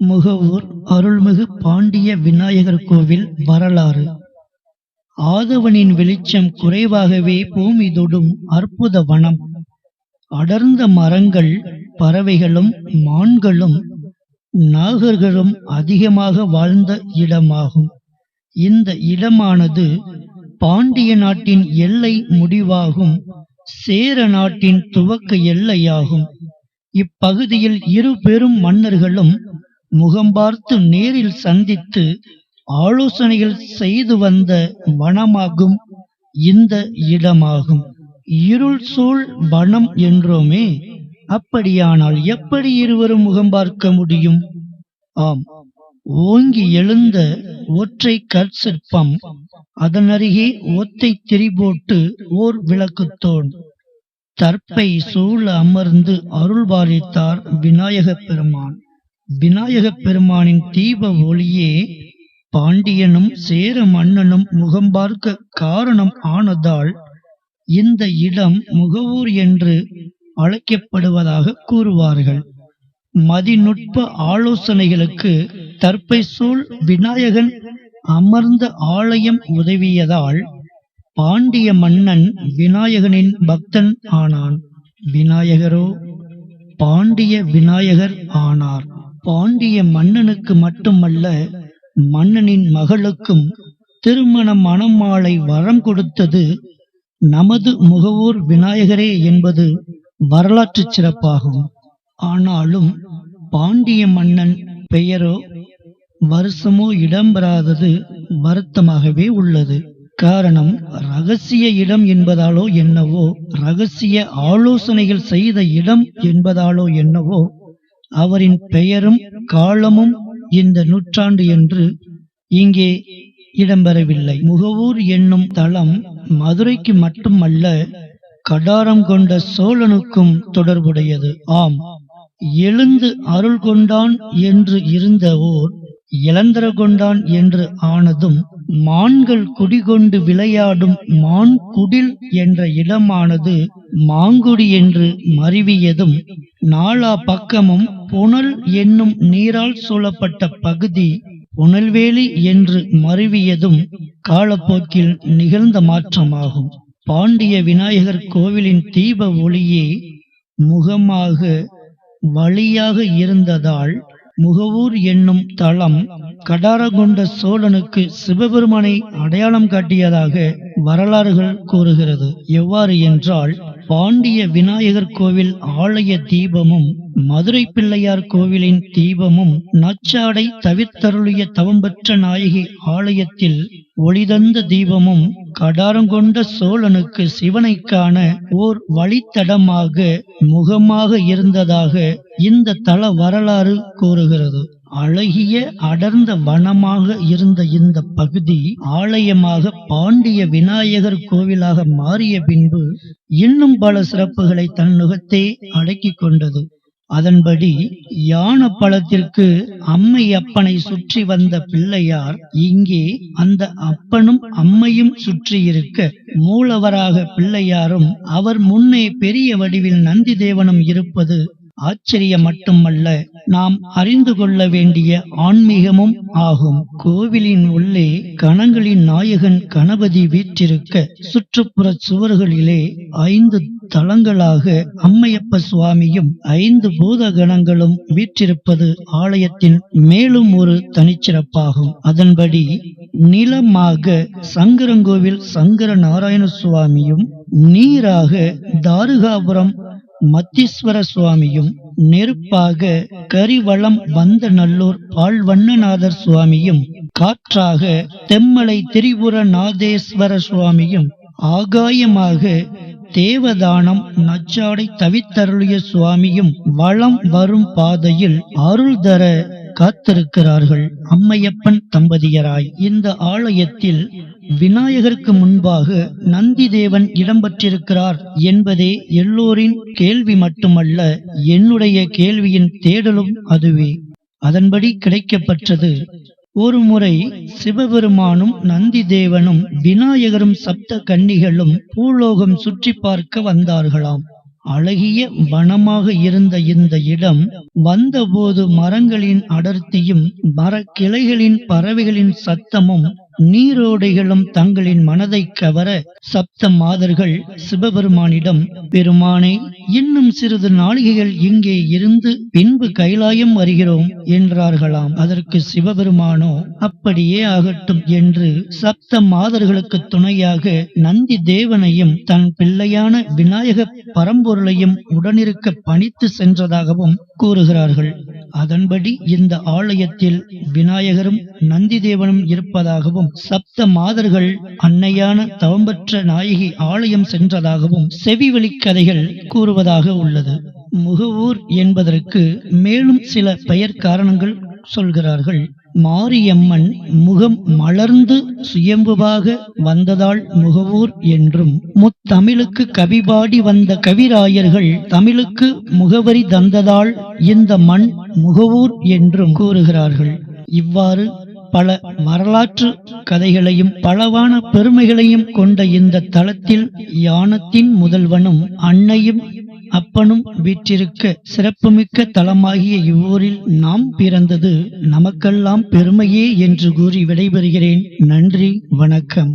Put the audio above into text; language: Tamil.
முகவூர் அருள்மிகு பாண்டிய விநாயகர் கோவில் வரலாறு. ஆதவனின் வெளிச்சம் குறைவாகவே பூமி தொடும் அற்புத வனம். அடர்ந்த மரங்கள் பறவைகளும் மான்களும் நாகர்களும் அதிகமாக வாழ்ந்த இடமாகும். இந்த இடமானது பாண்டிய நாட்டின் எல்லை முடிவாகும் சேர நாட்டின் துவக்க எல்லையாகும். இப்பகுதியில் இரு பெரும் மன்னர்களும் முகம் பார்த்து நேரில் சந்தித்து ஆலோசனைகள் செய்து வந்த வனமாகும் இந்த இடமாகும். இருள் சூழ் வனம் என்றோமே. அப்படியானால் எப்படி இருவரும் முகம் பார்க்க முடியும்? ஆம். ஓங்கி எழுந்த ஒற்றை கற்சிற்பம் அதனருகே ஒத்தை திரிபோட்டு ஓர் விளக்குத்தோன். தற்பை சூழ அமர்ந்து அருள் பாலித்தார் விநாயகப் பெருமான். விநாயகப் பெருமானின் தீப ஒளியே பாண்டியனும் சேர மன்னனும் முகம் பார்க்க காரணம் ஆனதால் இந்த இடம் முகவூர் என்று அழைக்கப்படுவதாக கூறுவார்கள். மதிநுட்ப ஆலோசனைகளுக்கு தற்பை சூழ் விநாயகன் அமர்ந்த ஆலயம் உதவியதால் பாண்டிய மன்னன் விநாயகனின் பக்தன் ஆனான். விநாயகரோ பாண்டிய விநாயகர் ஆனார். பாண்டிய மன்னனுக்கு மட்டுமல்ல மன்னனின் மகளுக்கும் திருமண மணமாலை வரம் கொடுத்தது நமது முகவூர் விநாயகரே என்பது வரலாற்று சிறப்பாகும். ஆனாலும் பாண்டிய மன்னன் பெயரோ வருஷமோ இடம்பெறாதது வருத்தமாகவே உள்ளது. காரணம் ரகசிய இடம் என்பதாலோ என்னவோ ரகசிய ஆலோசனைகள் செய்த இடம் என்பதாலோ என்னவோ அவரின் பெயரும் காலமும் இந்த நூற்றாண்டு என்று இங்கே இடம்பெறவில்லை. முகவூர் என்னும் தலம் மதுரைக்கு மட்டுமல்ல கடாரம் கொண்ட சோழனுக்கும் தொடர்புடையது. ஆம் எழுந்து அருள் கொண்டான் என்று இருந்த ஓர் இளந்தர கொண்டான் என்று ஆனதும் மான்கள் குடிகொண்டு விளையாடும் மான் குடில் என்ற இடமானது மாங்குடி என்று மருவியதும் நாலா பக்கமும் புனல் என்னும் நீரால் சூழப்பட்ட பகுதி புனல்வேலி என்று மருவியதும் காலப்போக்கில் நிகழ்ந்த மாற்றமாகும். பாண்டிய விநாயகர் கோவிலின் தீப ஒளியே முகமாக வழியாக இருந்ததால் முகவூர் என்னும் தளம் கடாரகொண்ட சோழனுக்கு சிவபெருமானை அடையாளம் காட்டியதாக வரலாறுகள் கூறுகிறது. எவ்வாறு என்றால் பாண்டிய விநாயகர் கோவில் ஆலய தீபமும் மதுரை பிள்ளையார் கோவிலின் தீபமும் நச்சாடை தவிர்த்தருளிய தவம்பற்ற நாயகி ஆலயத்தில் ஒளிதந்த தீபமும் கடாரங்கொண்ட சோழனுக்கு சிவனை காண ஓர் வழித்தடமாக முகமாக இருந்ததாக இந்த தல வரலாறு கூறுகிறது. அழகிய அடர்ந்த வனமாக இருந்த இந்த பகுதி ஆலயமாக பாண்டிய விநாயகர் கோவிலாக மாறிய பின்பு இன்னும் பல சிறப்புகளை தன் நுகத்தே அடக்கிக் கொண்டது. அதன்படி யான பழத்திற்கு அம்மை அப்பனை சுற்றி வந்த பிள்ளையார் இங்கே அந்த அப்பனும் அம்மையும் சுற்றியிருக்க மூலவராக பிள்ளையாரும் அவர் முன்னே பெரிய வடிவில் நந்தி தேவனும் இருப்பது ஆச்சரியம் மட்டுமல்ல நாம் அறிந்து கொள்ள வேண்டிய ஆன்மீகமும் ஆகும். கோவிலின் உள்ளே கணங்களின் நாயகன் கணபதி வீற்றிருக்க சுற்றுப்புற சுவர்களிலே ஐந்து தலங்களாக அம்மையப்ப சுவாமியும் ஐந்து பூத கணங்களும் வீற்றிருப்பது ஆலயத்தின் மேலும் ஒரு தனிச்சிறப்பாகும். அதன்படி நிலமாக சங்கரங்கோவில் சங்கர நாராயண சுவாமியும் நீராக தாருகாபுரம் மத்தீஸ்வர சுவாமியும் நெருப்பாக கரிவளம் வந்த நல்லூர் பால்வண்ணநாதர் சுவாமியும் காற்றாக தெம்மலை திரிபுர நாதேஸ்வர சுவாமியும் ஆகாயமாக தேவதானம் நச்சாடை தவித்தருளிய சுவாமியும் வளம் வரும் பாதையில் அருள் தர காத்திருக்கிறார்கள். அம்மையப்பன் தம்பதியராய். இந்த ஆலயத்தில் விநாயகருக்கு முன்பாக நந்தி தேவன் இடம்பெற்றிருக்கிறார் என்பதே எல்லோரின் கேள்வி மட்டுமல்ல என்னுடைய கேள்வியின் தேடலும் அதுவே. அதன்படி கிடைக்கப்பெற்றது. ஒரு முறை சிவபெருமானும் நந்தி தேவனும் விநாயகரும் சப்த கன்னிகளும் பூலோகம் சுற்றி பார்க்க வந்தார்களாம். அழகிய வனமாக இருந்த இந்த இடம் வந்தபோது மரங்களின் அடர்த்தியும் மரக்கிளைகளின் பறவைகளின் சத்தமும் நீரோடைகளும் தங்களின் மனதை கவர சப்த மாதர்கள் சிவபெருமானிடம் பெருமானே இன்னும் சிறிது நாளிகைகள் இங்கே இருந்து பின்பு கைலாயம் வருகிறோம் என்றார்களாம். அதற்கு சிவபெருமானோ அப்படியே ஆகட்டும் என்று சப்த மாதர்களுக்கு துணையாக நந்தி தேவனையும் தன் பிள்ளையான விநாயக பரம்பொருளையும் உடனிருக்க பணித்து சென்றதாகவும் கூறுகிறார்கள். அதன்படி இந்த ஆலயத்தில் விநாயகரும் நந்தி தேவனும் இருப்பதாகவும் சப்த மாதர்கள் அன்னையான தவம்பற்ற நாயகி ஆலயம் சென்றதாகவும் செவிவழி கதைகள் கூறுவதாக உள்ளது. முகவூர் என்பதற்கு மேலும் சில பெயர் காரணங்கள் சொல்கிறார்கள். மாரியம்மன் முகம் மலர்ந்து சுயம்புவாக வந்ததால் முகவூர் என்றும் முத்தமிழுக்கு கவிபாடி வந்த கவிராயர்கள் தமிழுக்கு முகவரி தந்ததால் இந்த மண் முகவூர் என்றும் கூறுகிறார்கள். இவ்வாறு பல வரலாற்று கதைகளையும் பலவான பெருமைகளையும் கொண்ட இந்த தளத்தில் யானத்தின் முதல்வனும் அன்னையும் அப்பனும் வீற்றிருக்க சிறப்புமிக்க தலமாகிய இவ்வூரில் நாம் பிறந்தது நமக்கெல்லாம் பெருமையே என்று கூறி விடைபெறுகிறேன். நன்றி வணக்கம்.